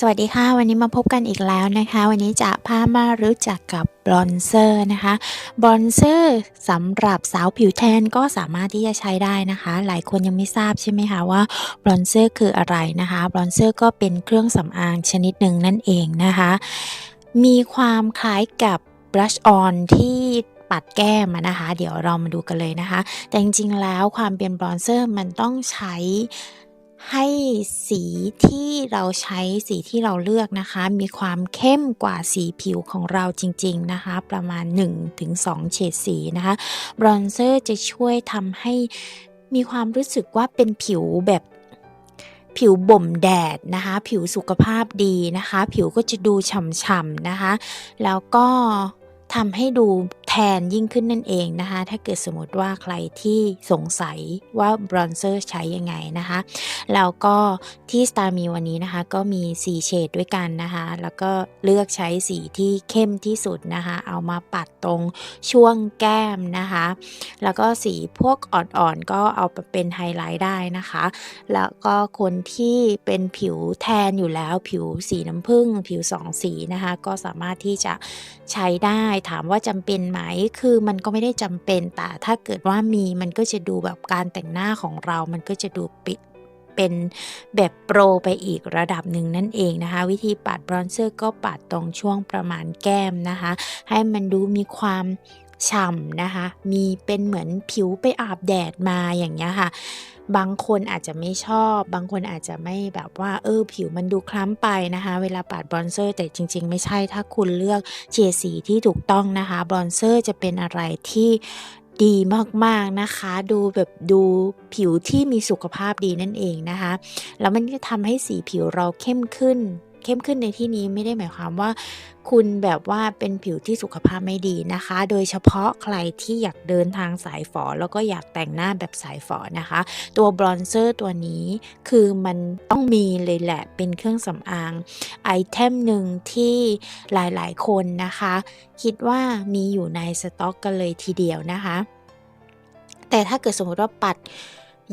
สวัสดีค่ะ วันนี้มาพบกันอีกแล้วนะคะ วันนี้จะพามารู้จักกับบรอนเซอร์นะคะบรอนเซอร์สำหรับสาวผิวแทนก็สามารถที่จะใช้ได้นะคะ หลายคนยังไม่ทราบใช่ไหมคะว่าบรอนเซอร์คืออะไรนะคะบรอนเซอร์ก็เป็นเครื่องสำอางชนิดหนึ่งนั่นเองนะคะ มีความคล้ายกับบลัชออนที่ปัดแก้มนะคะ เดี๋ยวเรามาดูกันเลยนะคะ แต่จริงๆแล้วความเป็นบรอนเซอร์มันต้องใช้ ให้สีที่เราใช้สีที่เราเลือกนะคะ มีความเข้มกว่าสีผิวของเราจริง ๆนะคะ ประมาณ 1-2 เฉดสีนะคะบรอนเซอร์จะช่วยทำให้มีความรู้สึกว่าเป็นผิวแบบผิวบ่มแดดนะคะ ผิวสุขภาพดีนะคะ ผิวก็จะดูฉ่ำๆนะคะ แล้วก็ทำให้ดู แทนยิ่งขึ้นนั่นเองนะคะ ถ้าเกิดสมมติว่าใครที่สงสัยว่าบรอนเซอร์ใช้ยังไงนะคะ แล้วก็ที่ Star มีวันนี้นะคะ ก็มี 4 เฉดด้วยกันนะคะ แล้วก็เลือกใช้สีที่เข้มที่สุดนะคะ เอามาปัดตรงช่วงแก้มนะคะ แล้วก็สีพวกอ่อนๆ ก็เอาไปเป็นไฮไลท์ได้นะคะ แล้วก็คนที่เป็นผิวแทนอยู่แล้วผิวสีน้ำผึ้งผิวสองสีนะคะ ก็สามารถที่จะใช้ได้ถามว่าจำเป็นไหมคือมันก็ไม่ได้จำเป็นแต่ถ้าเกิดว่ามีมันก็จะดูแบบการแต่งหน้าของเรา มันก็จะดูปิดเป็นแบบโปรไปอีกระดับหนึ่งนั่นเองนะคะ วิธีปัดบรอนเซอร์ก็ปัดตรงช่วงประมาณแก้มนะคะ ให้มันดูมีความฉ่ำนะคะ มีเป็นเหมือนผิวไปอาบแดดมาอย่างเงี้ยค่ะ บางคนอาจจะไม่ชอบ บางคนอาจจะไม่แบบว่า เออ ผิวมันดูคล้ำไปนะคะ เวลาปาดบรอนเซอร์ แต่จริง ๆ ไม่ใช่ถ้าคุณเลือกเฉดสีที่ถูกต้องนะคะบรอนเซอร์จะเป็นอะไรที่ดีมากๆนะคะ ดูแบบดูผิวที่มีสุขภาพดีนั่นเองนะคะ แล้วมันจะทำให้สีผิวเราเข้มขึ้น เข้มขึ้นในที่นี้ไม่ได้หมายความว่า คุณแบบว่าเป็นผิวที่สุขภาพไม่ดีนะคะ โดยเฉพาะใครที่อยากเดินทางสายฝอ แล้วก็อยากแต่งหน้าแบบสายฝอนะคะ ตัวบรอนเซอร์ตัวนี้คือมันต้องมีเลยแหละเป็นเครื่องสำอางไอเทมหนึ่งที่หลายๆ คนนะคะ คิดว่ามีอยู่ในสต็อกกันเลยทีเดียวนะคะ แต่ถ้าเกิดสมมติว่าปัด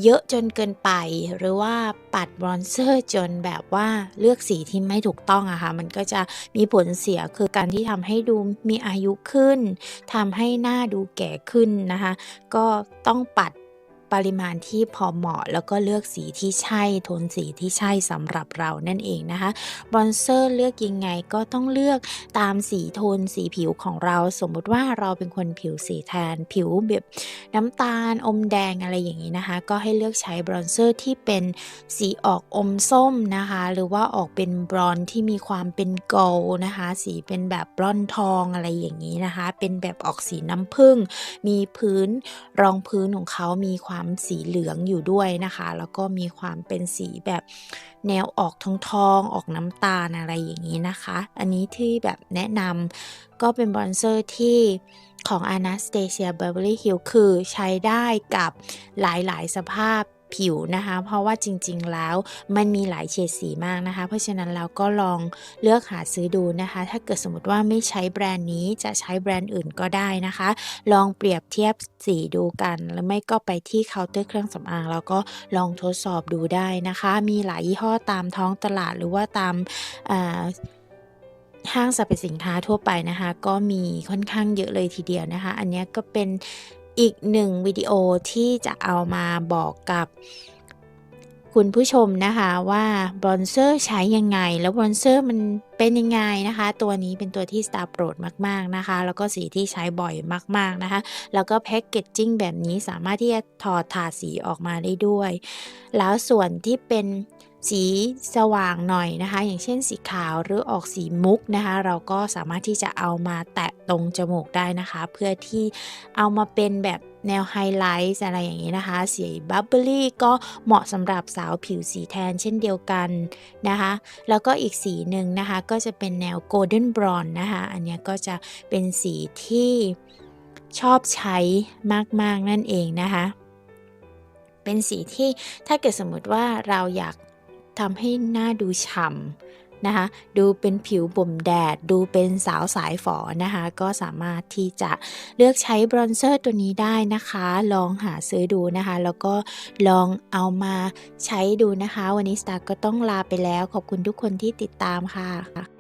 เยอะจนเกินไป หรือว่าปัดบรอนเซอร์จนแบบว่าเลือกสีที่ไม่ถูกต้องอะค่ะ มันก็จะมีผลเสียคือการที่ทำให้ดูมีอายุขึ้นทำให้หน้าดูแก่ขึ้นนะคะ ก็ต้องปัด ปริมาณที่พอเหมาะ แล้วก็เลือกสีที่ใช่โทนสีที่ใช่สำหรับเรานั่นเองนะคะบรอนเซอร์เลือกยังไงก็ต้องเลือกตามสีโทนสีผิวของเรา สมมติว่าเราเป็นคนผิวสีแทน ผิวแบบน้ำตาลอมแดงอะไรอย่างนี้นะคะ ก็ให้เลือกใช้บรอนเซอร์ที่เป็นสีออกอมส้มนะคะ หรือว่าออกเป็นบรอนที่มีความเป็นโกลนะคะ สีเป็นแบบบรอนทองอะไรอย่างนี้นะคะ เป็นแบบออกสีน้ำผึ้งมีพื้นรองพื้นของเขามีความสีเหลืองอยู่ด้วยนะคะ แล้วก็มีความเป็นสีแบบแนวออกทองทองออกน้ำตาลอะไรอย่างนี้นะคะ อันนี้ที่แบบแนะนำก็เป็นบรอนเซอร์ที่ของ Anastasia Beverly Hills คือใช้ได้กับหลายๆ สภาพ ผิวนะคะ เพราะว่าจริงๆแล้วมันมีหลายเฉดสีมากนะคะ เพราะฉะนั้นเราก็ลองเลือกหาซื้อดูนะคะ ถ้าเกิดสมมติว่าไม่ใช้แบรนด์นี้จะใช้แบรนด์อื่นก็ได้นะคะ ลองเปรียบเทียบสีดูกันแล้วไม่ก็ไปที่เคาน์เตอร์เครื่องสำอาง แล้วก็ลองทดสอบดูได้นะคะ มีหลายยี่ห้อตามท้องตลาดหรือว่าตามห้างสรรพสินค้าทั่วไปนะคะ ก็มีค่อนข้างเยอะเลยทีเดียวนะคะ อันนี้ก็เป็น อีกหนึ่งวิดีโอที่จะเอามาบอกกับ คุณผู้ชมนะคะว่าบรอนเซอร์ใช้ยังไง แล้วบรอนเซอร์มันเป็นยังไงนะคะ ตัวนี้เป็นตัวที่สตาร์โปรดมากๆนะคะ แล้วก็สีที่ใช้บ่อยมากๆนะคะ แล้วก็แพ็กเกจจิ้งแบบนี้สามารถที่จะถอดถาดสีออกมาได้ด้วย แล้วส่วนที่เป็นสีสว่างหน่อยนะคะ อย่างเช่นสีขาวหรือออกสีมุกนะคะ เราก็สามารถที่จะเอามาแตะตรงจมูกได้นะคะ เพื่อที่เอามาเป็นแบบ แนวไฮไลท์อะไรอย่างนี้นะคะ สีบับเบิลี่ก็เหมาะสำหรับสาวผิวสีแทนเช่นเดียวกันนะคะ แล้วก็อีกสีหนึ่งนะคะ ก็จะเป็นแนวโกลเด้นบรอนนะคะ อันนี้ก็จะเป็นสีที่ชอบใช้มาก ๆ นั่นเองนะคะ เป็นสีที่ถ้าเกิดสมมติว่าเราอยากทำให้หน้าดูฉ่ำ นะคะดูเป็นผิวบ่มแดด ดูเป็นสาวสายฝอนะคะ ก็สามารถที่จะเลือกใช้บรอนเซอร์ตัวนี้ได้นะคะ ลองหาซื้อดูนะคะ แล้วก็ลองเอามาใช้ดูนะคะ วันนี้สตาร์ก็ต้องลาไปแล้ว ขอบคุณทุกคนที่ติดตามค่ะ